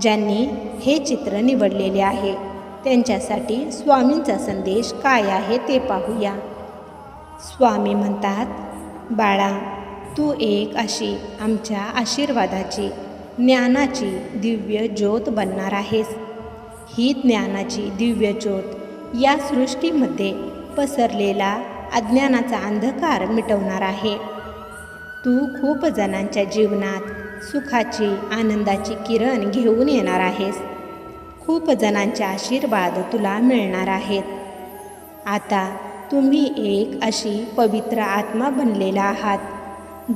ज्यांनी हे चित्र निवडलेले आहे त्यांच्यासाठी स्वामींचा संदेश काय आहे ते पाहूया. स्वामी म्हणतात बाळा तू एक अशी आमच्या आशीर्वादाची ज्ञानाची दिव्य ज्योत बनणार आहेस. ही ज्ञानाची दिव्य ज्योत या सृष्टीमध्ये पसरलेला अज्ञानाचा अंधकार मिटवणार आहे. तू खूप जणांच्या जीवनात सुखाची आनंदाची किरण घेऊन येणार आहेस. खूप जणांचे आशीर्वाद तुला मिळणार आहेत. आता तुम्ही एक अशी पवित्र आत्मा बनलेला आहात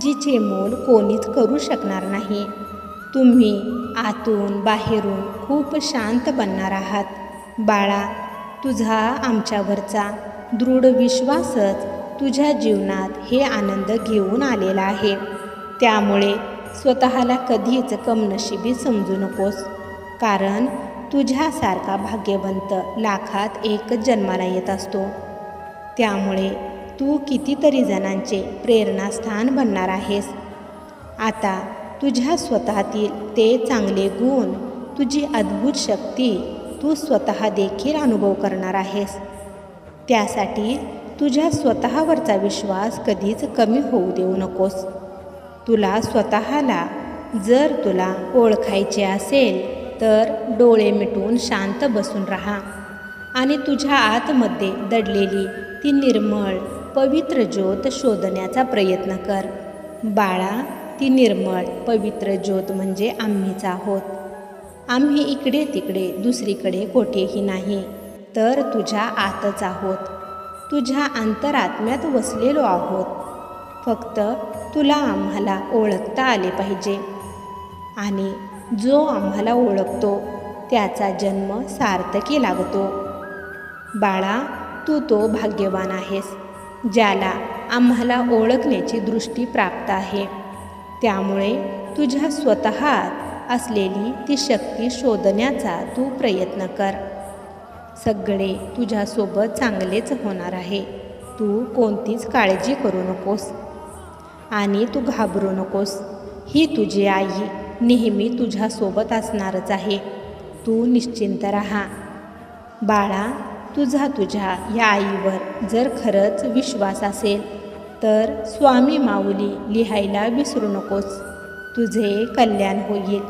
जिचे मोल कोणीच करू शकणार नाही. तुम्ही आतून बाहेरून खूप शांत बनणार आहात. बाळा तुझा आमच्यावरचा दृढ विश्वासच तुझ्या जीवनात हे आनंद घेऊन आलेला आहे. त्यामुळे स्वतःला कधीच कमनशिबी समजू नकोस. कारण तुझ्यासारखा भाग्यवंत लाखात एक जन्माला येत असतो. त्यामुळे तू कितीतरी जणांचे प्रेरणास्थान बनणार आहेस. आता तुझ्या स्वतःतील ते चांगले गुण तुझी अद्भुत शक्ती तू स्वतः देखील अनुभव करणार आहेस. त्यासाठी तुझ्या स्वतःवरचा विश्वास कधीच कमी होऊ देऊ नकोस. तुला स्वतःला जर तुला ओळखायचे असेल तर डोळे मिटून शांत बसून राहा. आणि तुझ्या आतमध्ये दडलेली ती निर्मळ पवित्र ज्योत शोधण्याचा प्रयत्न कर. बाळा ती निर्मळ पवित्र ज्योत म्हणजे आम्हीच आहोत. आम्ही इकडे तिकडे दुसरीकडे कोठेही नाही तर तुझ्या आतच आहोत. तुझ्या अंतरात्म्यात वसलेलो आहोत. फक्त तुला आम्हाला ओळखता आले पाहिजे. आणि जो आम्हाला ओळखतो त्याचा जन्म सार्थकी लागतो. बाळा तू तो भाग्यवान आहेस ज्याला आम्हाला ओळखण्याची दृष्टी प्राप्त आहे. त्यामुळे तुझ्या स्वतःत असलेली ती शक्ती शोधण्याचा तू प्रयत्न कर. सगळे तुझ्यासोबत चांगलेच होणार आहे. तू कोणतीच काळजी करू नकोस. आणि तू घाबरू नकोस. ही तुझी आई नेहमी तुझ्यासोबत असणारच आहे. तू निश्चिंत राहा. बाळा तुझा तुझ्या या आईवर जर खरंच विश्वास असेल तर स्वामी माऊली लिहायला विसरू नकोस. तुझे कल्याण होईल.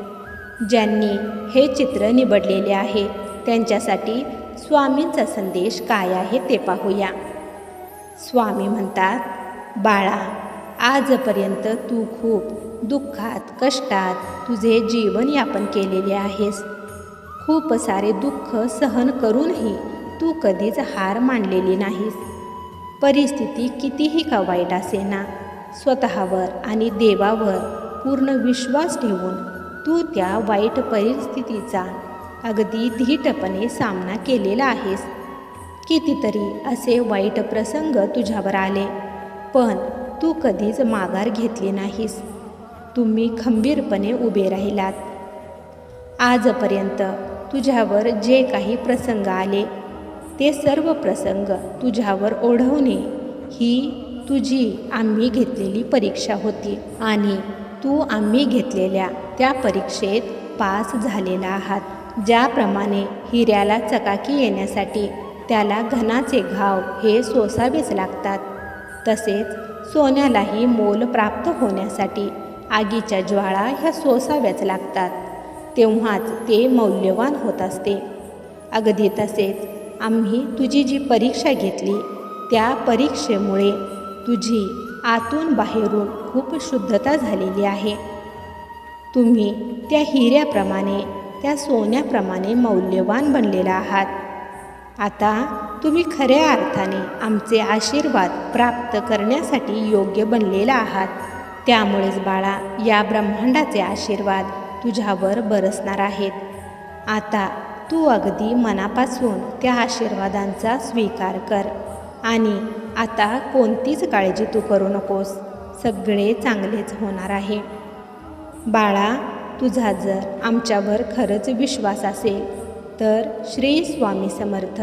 ज्यांनी हे चित्र निवडलेले आहे त्यांच्यासाठी स्वामींचा संदेश काय आहे ते पाहूया. स्वामी म्हणतात बाळा आजपर्यंत तू खूप दुःखात कष्टात तुझे जीवन यापन केलेले आहेस. खूप सारे दुःख सहन करूनही तू कधीच हार मानलेली नाहीस. परिस्थिती कितीही का वाईट असेना स्वतःवर आणि देवावर पूर्ण विश्वास ठेवून तू त्या वाईट परिस्थितीचा अगदी धीटपणे सामना केलेला आहेस. कितीतरी असे वाईट प्रसंग तुझ्यावर आले पण तू कधीच माघार घेतली नाहीस. तुम्ही खंबीरपणे उभे राहिलात. आजपर्यंत तुझ्यावर जे काही प्रसंग आले ते सर्व प्रसंग तुझ्यावर ओढवणे ही तुझी आम्ही घेतलेली परीक्षा होती आणि तू आम्ही घेतलेल्या त्या परीक्षेत पास झालेला आहात. ज्याप्रमाणे हिऱ्याला चकाकी येण्यासाठी त्याला घनाचे घाव हे सोसावेच लागतात. तसेच सोन्यालाही मोल प्राप्त होण्यासाठी आगीच्या ज्वाळा ह्या सोसाव्याच लागतात. तेव्हाच ते मौल्यवान होत असते. अगदी तसेच आम्ही तुझी जी परीक्षा घेतली त्या परीक्षेमुळे तुझी आतून बाहेरून खूप शुद्धता झालेली आहे. तुम्ही त्या हिऱ्याप्रमाणे त्या सोन्याप्रमाणे मौल्यवान बनलेला आहात. आता तुम्ही खऱ्या अर्थाने आमचे आशीर्वाद प्राप्त करण्यासाठी योग्य बनलेला आहात. त्यामुळेच बाळा या ब्रह्मांडाचे आशीर्वाद तुझ्यावर बरसणार आहेत. आता तू अगदी मनापासून त्या आशीर्वादांचा स्वीकार कर आणि आता कोणतीच काळजी तू करू नकोस. सगळे चांगलेच होणार आहे. बाळा तुझा जर आमच्यावर खरंच विश्वास असेल तर श्री स्वामी समर्थ.